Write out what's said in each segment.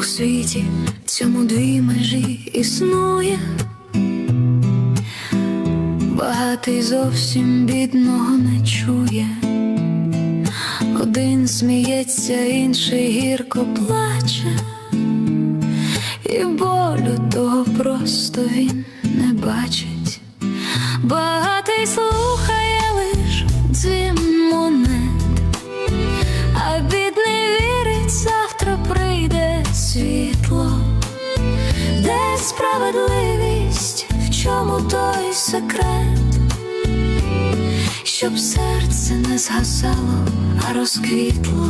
у світі цьому дві межі існує. Багатий зовсім бідного не чує. Один сміється, інший гірко плаче, і болю того просто він не бачить. Багатий слухає світло, де справедливість, в чому той секрет, щоб серце не згасало, а розквітло.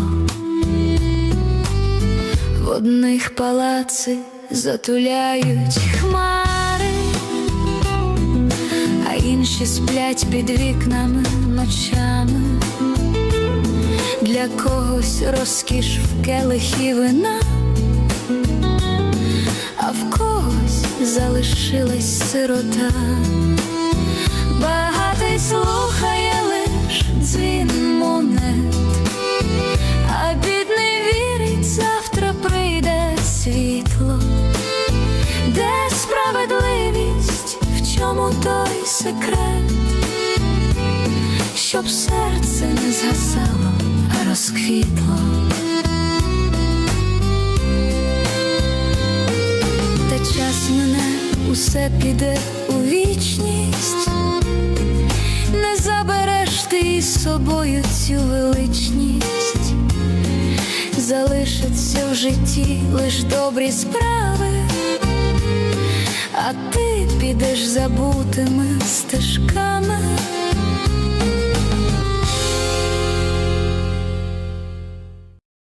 В одних палаци затуляють хмари, а інші сплять під вікнами ночами. Для когось розкіш в келихі вина, залишилась сирота. Багатий слухає лиш дзвін монет, а бідний вірить, завтра прийде світло, де справедливість, в чому той секрет, щоб серце не згасало, а розквітло. Усе піде у вічність, не забереш ти із собою цю величність, залишаться в житті лиш добрі справи, а ти підеш забутими стежками.